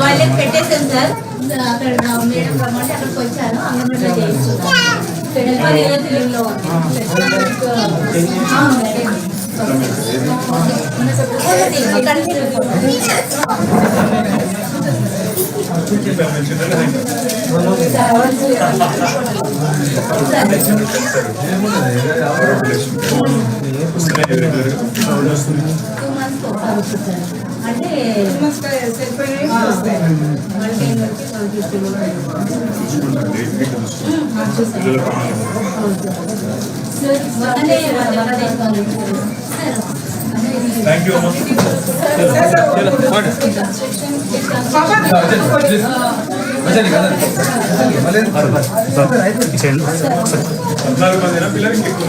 బాయిలెట్ పెట్టేసాం సార్ అక్కడ మేడం రమ్మంటే అక్కడికి వచ్చాను. అంగన్వాడీ చేయిస్తున్నాను ఫెడరల్ ఈరోజు లీవ్లో ఉంది. అంటే థ్యాంక్ యూ పద్నాలుగు పిల్లలకి ఎక్కువ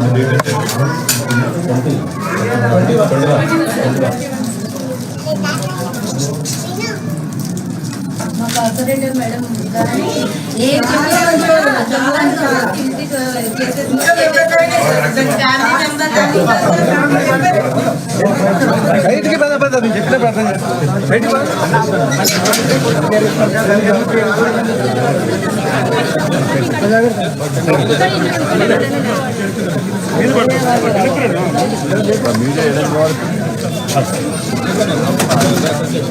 మధ్యప్రదేశ్ వాళ్ళు కార్పొరేటర్ మేడం కానీ ఏ బయటికి పద పద నేను చెప్పిన ప్రార్థన బయటికి పద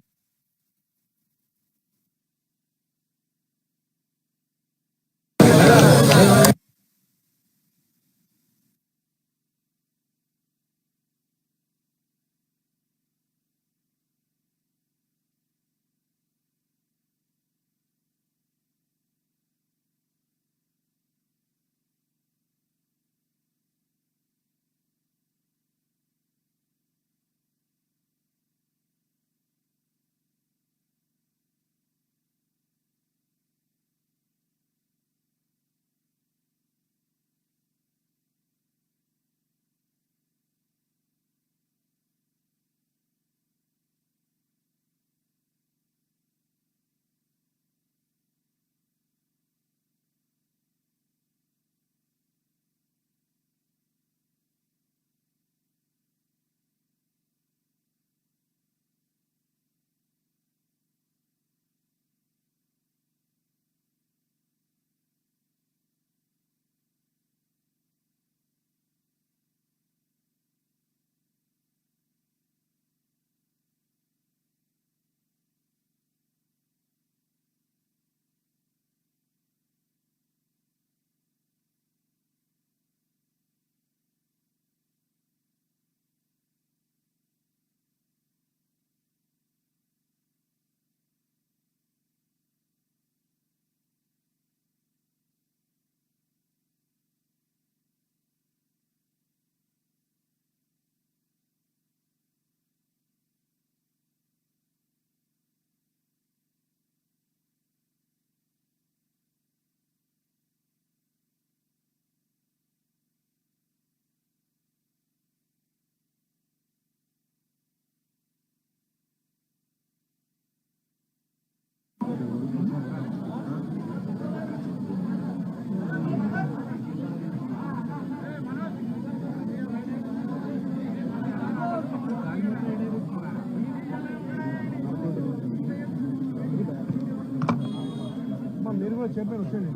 పేరు వచ్చేది.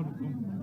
అందరు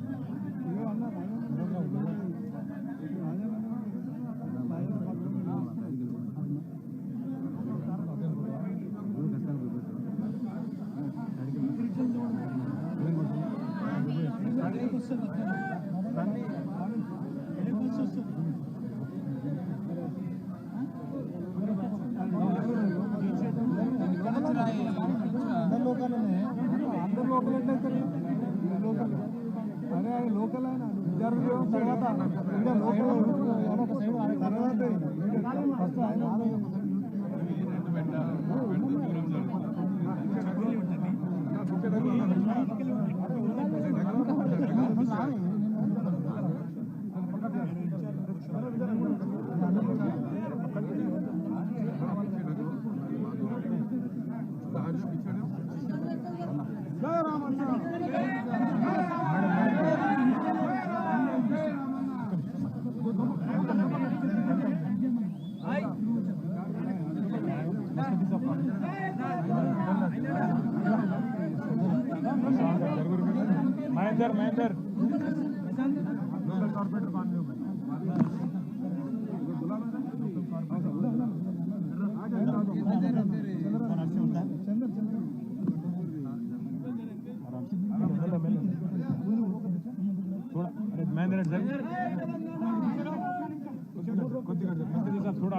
కొద్దిగా కొద్దిగా చూడ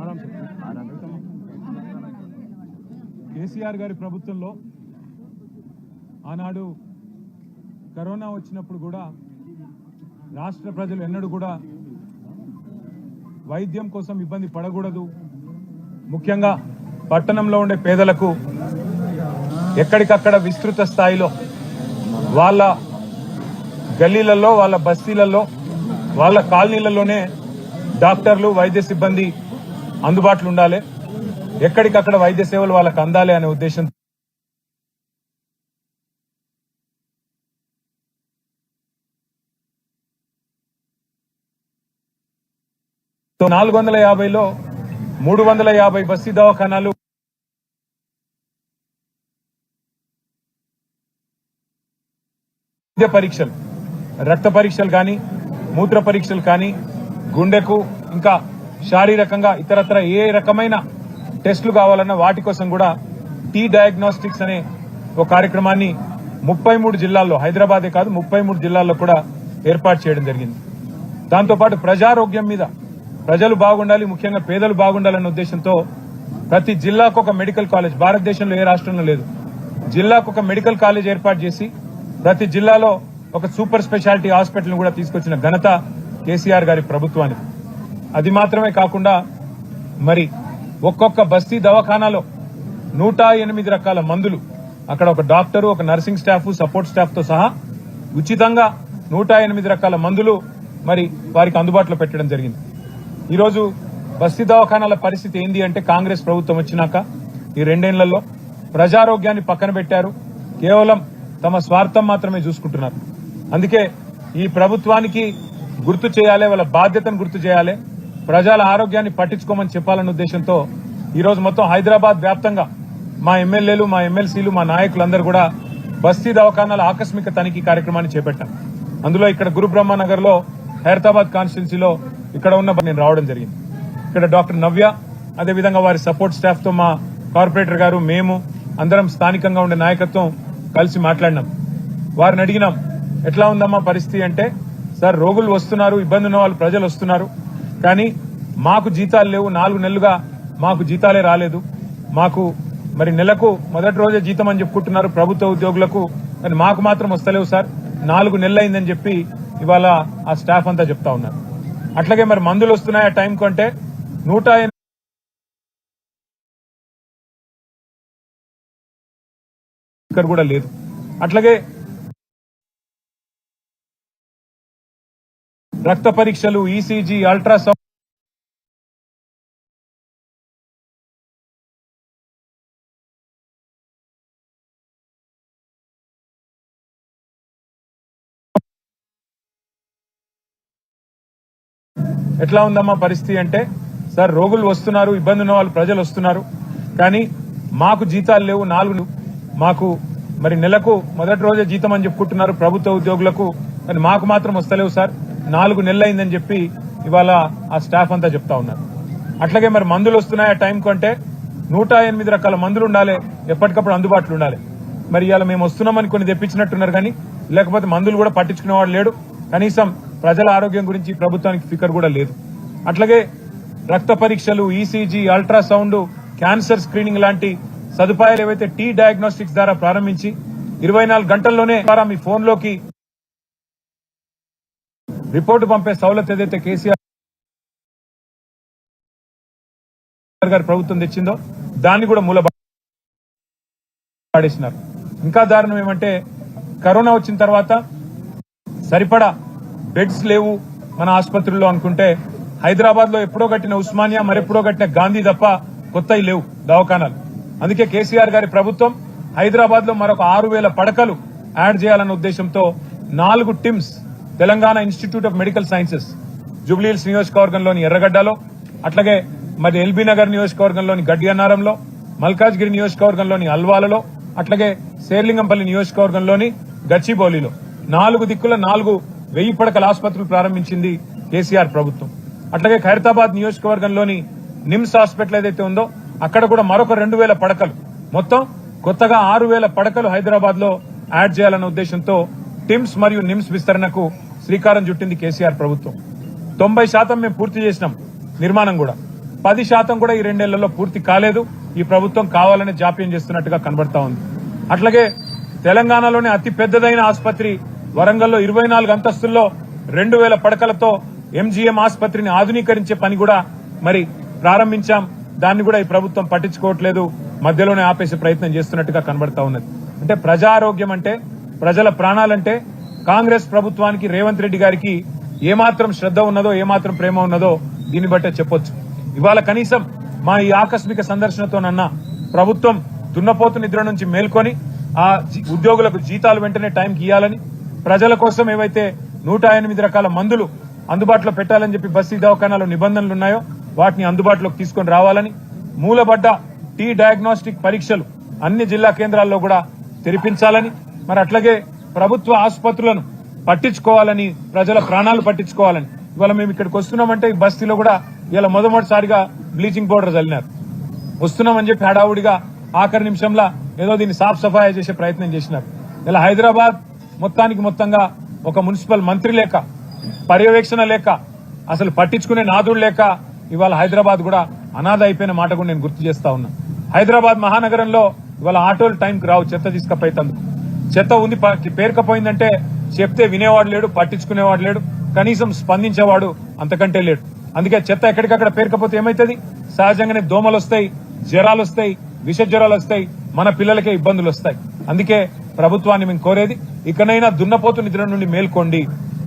ఆరామ్ కేసీఆర్ గారి ప్రభుత్వంలో ఆనాడు కరోనా వచ్చినప్పుడు కూడా రాష్ట్ర ప్రజలు ఎన్నడూ కూడా వైద్యం కోసం ఇబ్బంది పడకూడదు. ముఖ్యంగా పట్టణంలో ఉండే పేదలకు ఎక్కడికక్కడ విస్తృత స్థాయిలో వాళ్ళ గల్లీలలో వాళ్ళ బస్తీలలో వాళ్ళ కాలనీలలోనే డాక్టర్లు వైద్య సిబ్బంది అందుబాటులో ఉండాలి. ఎక్కడికక్కడ వైద్య సేవలు వాళ్ళకి అందాలి అనే ఉద్దేశం నాలుగు వందల యాభైలో మూడు వందల యాభై బస్తీ దవాఖానాలు. వైద్య పరీక్షలు రక్త పరీక్షలు కానీ మూత్ర పరీక్షలు కానీ గుండెకు ఇంకా శారీరకంగా ఇతరత్ర ఏ రకమైన టెస్టులు కావాలన్నా వాటి కోసం కూడా టీ డయాగ్నోస్టిక్స్ అనే ఒక కార్యక్రమాన్ని ముప్పై మూడు జిల్లాల్లో హైదరాబాదే కాదు ముప్పై మూడు జిల్లాల్లో కూడా ఏర్పాటు చేయడం జరిగింది. దాంతోపాటు ప్రజారోగ్యం మీద ప్రజలు బాగుండాలి ముఖ్యంగా పేదలు బాగుండాలనే ఉద్దేశంతో ప్రతి జిల్లాకు ఒక మెడికల్ కాలేజ్. భారతదేశంలో ఏ రాష్ట్రంలో లేదు. జిల్లాకు ఒక మెడికల్ కాలేజ్ ఏర్పాటు చేసి ప్రతి జిల్లాలో ఒక సూపర్ స్పెషాలిటీ హాస్పిటల్ కూడా తీసుకొచ్చిన ఘనత కేసీఆర్ గారి ప్రభుత్వానికి. అది మాత్రమే కాకుండా మరి ఒక్కొక్క బస్తీ దవాఖానాలో నూట ఎనిమిది రకాల మందులు. అక్కడ ఒక డాక్టరు ఒక నర్సింగ్ స్టాఫ్ సపోర్ట్ స్టాఫ్తో సహా ఉచితంగా నూట ఎనిమిది రకాల మందులు మరి వారికి అందుబాటులో పెట్టడం జరిగింది. ఈరోజు బస్తీ దవాఖానాల పరిస్థితి ఏంది అంటే కాంగ్రెస్ ప్రభుత్వం వచ్చినాక ఈ రెండేళ్ళలో ప్రజారోగ్యాన్ని పక్కన పెట్టారు. కేవలం తమ స్వార్థం మాత్రమే చూసుకుంటున్నారు. అందుకే ఈ ప్రభుత్వానికి గుర్తు చేయాలి వాళ్ళ బాధ్యతను గుర్తు చేయాలి. ప్రజల ఆరోగ్యాన్ని పట్టించుకోమని చెప్పాలన్న ఉద్దేశంతో ఈరోజు మొత్తం హైదరాబాద్ వ్యాప్తంగా మా ఎమ్మెల్యేలు మా ఎమ్మెల్సీలు మా నాయకులందరూ కూడా బస్తీ దవాఖానాల ఆకస్మిక తనిఖీ కార్యక్రమాన్ని చేపట్టాం అందులో ఇక్కడ గురుబ్రహ్మనగర్లో లో హైదరాబాద్ కాన్స్టిట్యున్సీలో ఇక్కడ ఉన్న నేను రావడం జరిగింది. ఇక్కడ డాక్టర్ నవ్య అదేవిధంగా వారి సపోర్ట్ స్టాఫ్తో మా కార్పొరేటర్ గారు మేము అందరం స్థానికంగా ఉండే నాయకత్వం కలిసి మాట్లాడినాం. వారిని అడిగినాం ఎట్లా ఉందమ్మా పరిస్థితి? అంటే సార్ రోగులు వస్తున్నారు ఇబ్బంది ఉన్న వాళ్ళు ప్రజలు వస్తున్నారు కానీ మాకు జీతాలు లేవు నాలుగు నెలలుగా మాకు జీతాలే రాలేదు. మాకు మరి నెలకు మొదటి రోజే జీతం అని చెప్పుకుంటున్నారు ప్రభుత్వ ఉద్యోగులకు కానీ మాకు మాత్రం వస్తలేవు సార్. నాలుగు నెలలైందని చెప్పి ఇవాళ ఆ స్టాఫ్ అంతా చెప్తా ఉన్నారు. అట్లాగే మరి మందులు వస్తున్నాయి ఆ టైం కంటే? నూట ఎనిమిది ఇక్కడ కూడా లేదు. అట్లాగే రక్త పరీక్షలు ఈసీజీ అల్ట్రాసౌండ్ ఎట్లా ఉందమ్మా పరిస్థితి అంటే సార్ రోగులు వస్తున్నారు ఇబ్బంది ఉన్న వాళ్ళు ప్రజలు వస్తున్నారు కానీ మాకు జీతాలు లేవు నాలుగు మాకు మరి నెలకు మొదటి రోజే జీతం అని చెప్పుకుంటున్నారు ప్రభుత్వ ఉద్యోగులకు కానీ మాకు మాత్రం వస్తలేవు సార్. నాలుగు నెలలైందని చెప్పి ఇవాళ ఆ స్టాఫ్ అంతా చెప్తా ఉన్నారు. అట్లాగే మరి మందులు వస్తున్నాయి ఆ టైం కంటే నూట ఎనిమిది రకాల మందులు ఉండాలి ఎప్పటికప్పుడు అందుబాటులో ఉండాలి. మరి ఇవాళ మేము వస్తున్నామని కొన్ని తెప్పించినట్టున్నారు కానీ లేకపోతే మందులు కూడా పట్టించుకునేవాడు లేడు. కనీసం ప్రజల ఆరోగ్యం గురించి ప్రభుత్వానికి ఫికర్ కూడా లేదు. అట్లాగే రక్త పరీక్షలు ఈసీజీ అల్ట్రాసౌండ్ క్యాన్సర్ స్క్రీనింగ్ లాంటి సదుపాయాలు ఏవైతే టీ డయాగ్నోస్టిక్స్ ద్వారా ప్రారంభించి ఇరవై నాలుగు గంటల్లోనే ద్వారా మీ ఫోన్లోకి రిపోర్టు పంపే సౌలత్ ఏదైతే కేసీఆర్ గారి ప్రభుత్వం తెచ్చిందో దాన్ని కూడా మూల పాడేసినారు. ఇంకా దారుణం ఏమంటే కరోనా వచ్చిన తర్వాత సరిపడా బెడ్స్ లేవు మన ఆసుపత్రుల్లో అనుకుంటే హైదరాబాద్లో ఎప్పుడో కట్టిన ఉస్మానియా మరెప్పుడో కట్టిన గాంధీ తప్ప కొత్తవి లేవు దవాఖానాలు. అందుకే కేసీఆర్ గారి ప్రభుత్వం హైదరాబాద్లో మరొక ఆరు వేల పడకలు యాడ్ చేయాలన్న ఉద్దేశంతో నాలుగు TIMS Telangana institute of medical sciences Jubilee Hills నియోజకవర్గంలోని ఎర్రగడ్డలో అట్లాగే మరి ఎల్బీ నగర్ నియోజకవర్గంలోని గడ్డియన్నారంలో మల్కాజ్గిరి నియోజకవర్గంలోని అల్వాలలో అట్లాగే శేర్లింగంపల్లి నియోజకవర్గంలోని గచ్చిబౌలిలో. నాలుగు దిక్కుల నాలుగు వెయ్యి పడకల ఆసుపత్రులు ప్రారంభించింది కేసీఆర్ ప్రభుత్వం. అట్లాగే ఖైరతాబాద్ నియోజకవర్గంలోని నిమ్స్ హాస్పిటల్ ఏదైతే ఉందో అక్కడ కూడా మరొక రెండు వేల పడకలు. మొత్తం కొత్తగా ఆరు వేల పడకలు హైదరాబాద్లో యాడ్ చేయాలన్న ఉద్దేశంతో టిమ్స్ మరియు నిమ్స్ విస్తరణకు శ్రీకారం చుట్టింది కేసీఆర్ ప్రభుత్వం. తొంభై శాతం మేము పూర్తి చేసినాం నిర్మాణం కూడా. పది శాతం కూడా ఈ రెండేళ్ళలో పూర్తి కాలేదు. ఈ ప్రభుత్వం కావాలని జాప్యం చేస్తున్నట్టుగా కనబడతా ఉంది. అట్లాగే తెలంగాణలోనే అతి పెద్దదైన ఆసుపత్రి వరంగల్లో ఇరవై నాలుగు అంతస్తుల్లో రెండు వేల పడకలతో ఎంజీఎం ఆసుపత్రిని ఆధునీకరించే పని కూడా మరి ప్రారంభించాం. దాన్ని కూడా ఈ ప్రభుత్వం పట్టించుకోవట్లేదు. మధ్యలోనే ఆపేసే ప్రయత్నం చేస్తున్నట్టుగా కనబడతా ఉన్నది. అంటే ప్రజారోగ్యం అంటే ప్రజల ప్రాణాలంటే కాంగ్రెస్ ప్రభుత్వానికి రేవంత్ రెడ్డి గారికి ఏమాత్రం శ్రద్ధ ఉన్నదో ఏమాత్రం ప్రేమ ఉన్నదో దీన్ని బట్టే చెప్పొచ్చు. ఇవాళ కనీసం మా ఈ ఆకస్మిక సందర్శనతోనన్నా ప్రభుత్వం దున్నపోతు నిద్ర నుంచి మేల్కొని ఆ ఉద్యోగులకు జీతాలు వెంటనే టైంకి ఇవ్వాలని ప్రజల కోసం ఏవైతే నూట ఎనిమిది రకాల మందులు అందుబాటులో పెట్టాలని చెప్పి బస్తీ దవాఖానాలో నిబంధనలు ఉన్నాయో వాటిని అందుబాటులోకి తీసుకొని రావాలని మూలబడ్డ టీ డయాగ్నోస్టిక్ పరీక్షలు అన్ని జిల్లా కేంద్రాల్లో కూడా తెరిపించాలని మరి అట్లాగే ప్రభుత్వ ఆసుపత్రులను పట్టించుకోవాలని ప్రజల ప్రాణాలు పట్టించుకోవాలని. ఇవాళ మేము ఇక్కడికి వస్తున్నామంటే ఈ బస్తీలో కూడా ఇలా మొదమొదటిసారిగా బ్లీచింగ్ పౌడర్ చల్లినారు. వస్తున్నామని చెప్పి హడావుడిగా ఆఖరి నిమిషంలో ఏదో దీన్ని సాఫ్ సఫాయి చేసే ప్రయత్నం చేసినారు. ఇలా హైదరాబాద్ మొత్తానికి మొత్తంగా ఒక మున్సిపల్ మంత్రి లేక పర్యవేక్షణ లేక అసలు పట్టించుకునే నాదుడు లేక ఇవాళ హైదరాబాద్ కూడా అనాథ అయిపోయిన మాట కూడా నేను గుర్తు చేస్తా ఉన్నా. హైదరాబాద్ మహానగరంలో ఇవాళ ఆటోలు టైంకి రావు చెత్త తీసుకపోయేందుకు చెత్త ఉంది ప- పేరుకపోయిందంటే చెప్తే వినేవాడు లేడు పట్టించుకునేవాడు లేడు కనీసం స్పందించేవాడు అంతకంటే లేడు. అందుకే చెత్త ఎక్కడికక్కడ పేరుకపోతే ఏమైతుంది? సహజంగానే దోమలు వస్తాయి జ్వరాలు వస్తాయి విష జ్వరాలు వస్తాయి మన పిల్లలకే ఇబ్బందులు వస్తాయి. అందుకే ప్రభుత్వాన్ని మేము కోరేది ఇకనైనా దున్నపోతు నిద్ర నుండి మేల్కోండి.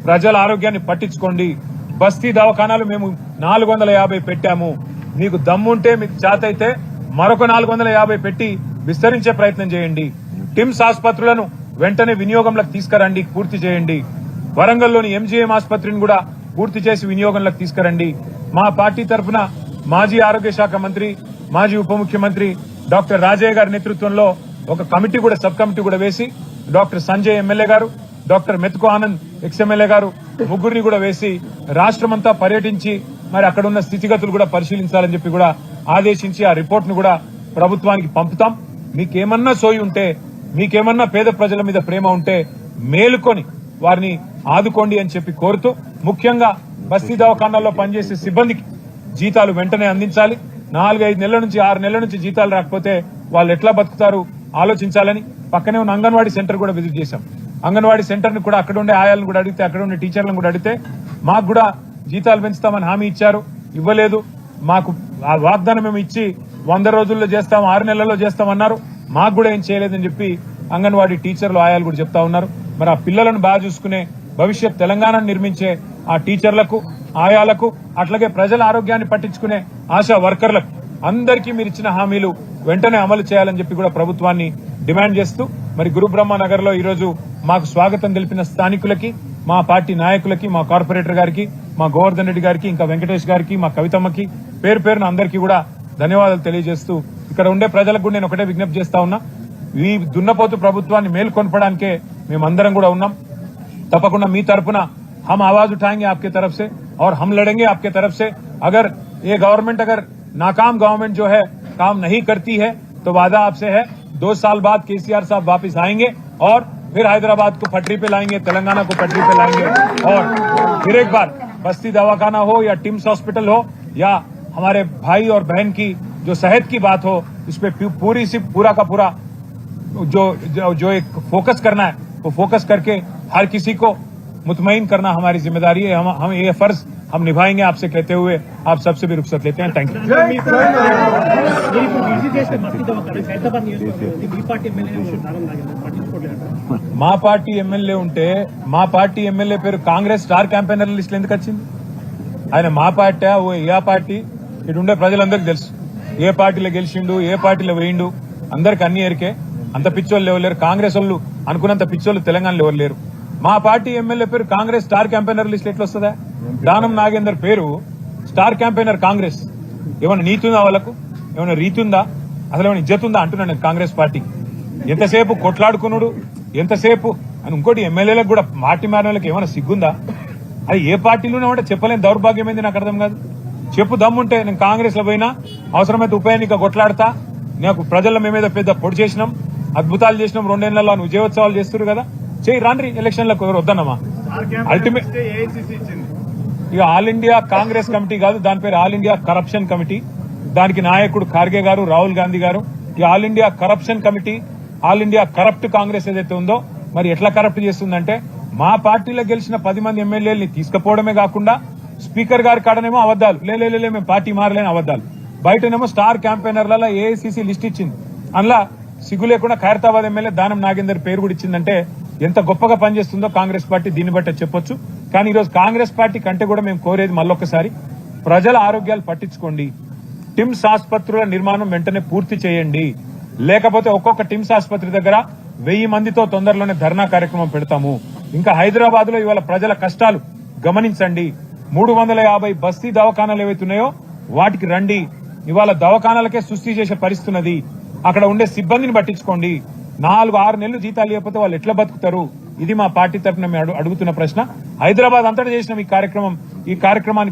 ప్రజల ఆరోగ్యాన్ని పట్టించుకోండి. బస్తీ దవాఖానాలు మేము నాలుగు వందల యాభై పెట్టాము. మీకు దమ్ముంటే మీకు చేత అయితే మరొక నాలుగు వందల యాభై పెట్టి విస్తరించే ప్రయత్నం చేయండి. టిమ్స్ ఆసుపత్రులను వెంటనే వినియోగంలోకి తీసుకురండి పూర్తి చేయండి. వరంగల్లోని ఎంజీఎం ఆసుపత్రిని కూడా పూర్తి చేసి వినియోగంలోకి తీసుకురండి. మా పార్టీ తరఫున మాజీ ఆరోగ్య శాఖ మంత్రి మాజీ ఉప ముఖ్యమంత్రి డాక్టర్ రాజయ్య గారి నేతృత్వంలో ఒక కమిటీ కూడా సబ్ కమిటీ కూడా వేసి డాక్టర్ సంజయ్ ఎమ్మెల్యే గారు doctor Methuku Anand ex MLA గారు ముగ్గురిని కూడా వేసి రాష్ట్రమంతా పర్యటించి మరి అక్కడ ఉన్న స్థితిగతులు కూడా పరిశీలించాలని చెప్పి కూడా ఆదేశించి ఆ రిపోర్ట్ను కూడా ప్రభుత్వానికి పంపుతాం. మీకేమన్నా సోయి ఉంటే మీకేమన్నా పేద ప్రజల మీద ప్రేమ ఉంటే మేలుకొని వారిని ఆదుకోండి అని చెప్పి కోరుతూ ముఖ్యంగా బస్తీ దవాఖానాల్లో పనిచేసే సిబ్బందికి జీతాలు వెంటనే అందించాలి. నాలుగైదు నెలల నుంచి ఆరు నెలల నుంచి జీతాలు రాకపోతే వాళ్ళు ఎట్లా బతుకుతారు? ఆలోచించాలని పక్కనే ఉన్న అంగన్వాడీ సెంటర్ కూడా విజిట్ చేశాం. అంగన్వాడీ సెంటర్ని కూడా అక్కడ ఉండే ఆయాలను కూడా అడిగితే అక్కడ ఉండే టీచర్లను కూడా అడిగితే మాకు కూడా జీతాలు పెంచుతామని హామీ ఇచ్చారు. ఇవ్వలేదు. మాకు ఆ వాగ్దానం మేము ఇచ్చి వంద రోజుల్లో చేస్తాం ఆరు నెలల్లో చేస్తామన్నారు మాకు కూడా ఏం చేయలేదని చెప్పి అంగన్వాడీ టీచర్లు ఆయాలు కూడా చెప్తా ఉన్నారు. మరి ఆ పిల్లలను బాగా చూసుకునే భవిష్యత్ తెలంగాణను నిర్మించే ఆ టీచర్లకు ఆయాలకు అట్లాగే ప్రజల ఆరోగ్యాన్ని పట్టించుకునే ఆశా వర్కర్లకు అందరికీ మీరు ఇచ్చిన హామీలు వెంటనే అమలు చేయాలని చెప్పి కూడా ప్రభుత్వాన్ని డిమాండ్ చేస్తూ మరి గురు బ్రహ్మ నగర్ లో ఈరోజు మాకు స్వాగతం తెలిపిన స్థానికులకి మా పార్టీ నాయకులకి మా కార్పొరేటర్ గారికి మా గోవర్ధన్ రెడ్డి గారికి ఇంకా వెంకటేష్ గారికి మా కవితమ్మకి పేరు పేరున అందరికీ కూడా ధన్యవాదాలు తెలియజేస్తూ ఇక్కడ ఉండే ప్రజలకు కూడా నేను ఒకటే విజ్ఞప్తి చేస్తా ఉన్నా ఈ దున్నపోతు ప్రభుత్వాన్ని మేల్కొల్పడానికే మేమందరం కూడా ఉన్నాం తప్పకుండా మీ తరపున हम आवाज उठाएंगे आपके तरफ से और हम लड़ेंगे आपके तरफ से अगर ये गवर्नमेंट अगर नाकाम गवर्नमेंट जो है काम नहीं करती है तो वादा आपसे है दो साल बाद केसीआर साहब वापस आएँगे और फिर हैदराबाद को पटरी पे लाएँगे तेलंगाना को पटरी पे लाएँगे और फिर एक बार बस्ती दवाखाना हो या टिम्स हॉस्पिटल हो या हमारे भाई और बहन की जो सेहत की बात हो इस पे पूरी सी पूरा का पूरा जो जो, जो एक फोकस करना है वो फोकस करके हर किसी को मुतमईन करना हमारी जिम्मेदारी है हम हम ये फर्ज हम निभाएंगे आपसे कहते हुए आप सबसे भी रुखसत लेते हैं थैंक यू మీరు ఇప్పుడు విజిట్ చేసిన మట్టి దవాఖాన హైదరాబాద్ నియోజకవర్గం ఉంది. మీ పార్టీ ఎమ్మెల్యే విషయం దారం లాగింది పట్టించుకోవట్లేదు మా పార్టీ ఎమ్మెల్యే ఉంటే మా పార్టీ ఎమ్మెల్యే పేరు కాంగ్రెస్ స్టార్ క్యాంపెయినర్ లిస్ట్ ఎందుకు వచ్చింది ఆయన మా పార్టీ ఓ ఏ పార్టీ ఇటు ఉండే ప్రజలందరికీ తెలుసు ఏ పార్టీలో గెలిచిండు ఏ పార్టీలో వేయిండు అందరికి అన్ని ఎరికే అంత పిచ్చోళ్ళు ఎవరు లేరు కాంగ్రెస్ వాళ్ళు అనుకున్నంత పిచ్చోళ్ళు తెలంగాణలో ఎవరు లేరు మా పార్టీ ఎమ్మెల్యే పేరు కాంగ్రెస్ స్టార్ క్యాంపెయినర్ లిస్ట్ ఎట్లా వస్తుందా? దానం నాగేందర్ పేరు స్టార్ క్యాంపెయినర్ కాంగ్రెస్. ఏమైనా నీతి ఉందా వాళ్ళకు? ఏమైనా రీతి ఉందా? అసలు ఏమైనా ఇజ్జత్ ఉందా అంటున్నాను కాంగ్రెస్ పార్టీ. ఎంతసేపు కొట్లాడుకున్నాడు ఎంతసేపు? అని ఇంకోటి ఎమ్మెల్యేలకు కూడా పార్టీ మారిన వాళ్ళకి ఏమైనా సిగ్గుందా? అది ఏ పార్టీలోనే ఉంటే చెప్పలేని దౌర్భాగ్యం ఏంది నాకు అర్థం కాదు. చెప్పు దమ్ముంటే నేను కాంగ్రెస్లో పోయినా అవసరమైతే ఉప ఎన్నిక కొట్లాడతా. నాకు ప్రజల మీద పెద్ద పొడి చేసినాం అద్భుతాలు చేసినాం రెండేళ్ళలో విజయోత్సవాలు చేస్తున్నారు కదా. చేయి రాండ్రి. ఎలక్షన్లకు ఎవరు వద్దన్నమా అల్టిమేట్ ఇక ఆల్ ఇండియా కాంగ్రెస్ కమిటీ కాదు దాని పేరు ఆల్ ఇండియా కరప్షన్ కమిటీ. దానికి నాయకుడు ఖార్గే గారు రాహుల్ గాంధీ గారు. ఈ all India corruption committee all India corrupt Congress ఏదైతే ఉందో మరి ఎట్లా కరప్ట్ చేస్తుందంటే మా పార్టీలో గెలిచిన పది మంది ఎమ్మెల్యేలని తీసుకుపోవడమే కాకుండా స్పీకర్ గారి కాడనేమో అబద్దాలు లే లే, లే, లే మేము పార్టీ మారలేని అబద్దాలు బయటనేమో స్టార్ క్యాంపెయినర్లలో ఏఐసీసీ లిస్ట్ ఇచ్చింది. అందులో సిగ్గు లేకుండా ఖైరతాబాద్ ఎమ్మెల్యే దానం నాగేందర్ పేరు కూడా ఇచ్చిందంటే ఎంత గొప్పగా పనిచేస్తుందో కాంగ్రెస్ పార్టీ దీన్ని బట్టి చెప్పొచ్చు. కానీ ఈరోజు కాంగ్రెస్ పార్టీ కంటే కూడా మేము కోరేది మళ్ళొక్కసారి ప్రజల ఆరోగ్యాలు పట్టించుకోండి. టిమ్స్ ఆసుపత్రుల నిర్మాణం వెంటనే పూర్తి చేయండి. లేకపోతే ఒక్కొక్క టిమ్స్ ఆసుపత్రి దగ్గర వెయ్యి మందితో తొందరలోనే ధర్నా కార్యక్రమం పెడతాము. ఇంకా హైదరాబాద్లో ఇవాళ ప్రజల కష్టాలు గమనించండి. మూడు వందల యాభై బస్తీ దవాఖానాలు ఏవైతున్నాయో వాటికి రండి. ఇవాళ దవాఖానాలకే సృష్టి చేసే పరిస్థితున్నది అక్కడ ఉండే సిబ్బందిని పట్టించుకోండి. నాలుగు ఆరు నెలలు జీతాలు లేకపోతే వాళ్ళు ఎట్లా బతుకుతారు? ఇది మా పార్టీ తరఫున మేము అడుగుతున్న ప్రశ్న. హైదరాబాద్ అంతటా చేసిన ఈ కార్యక్రమం ఈ కార్యక్రమానికి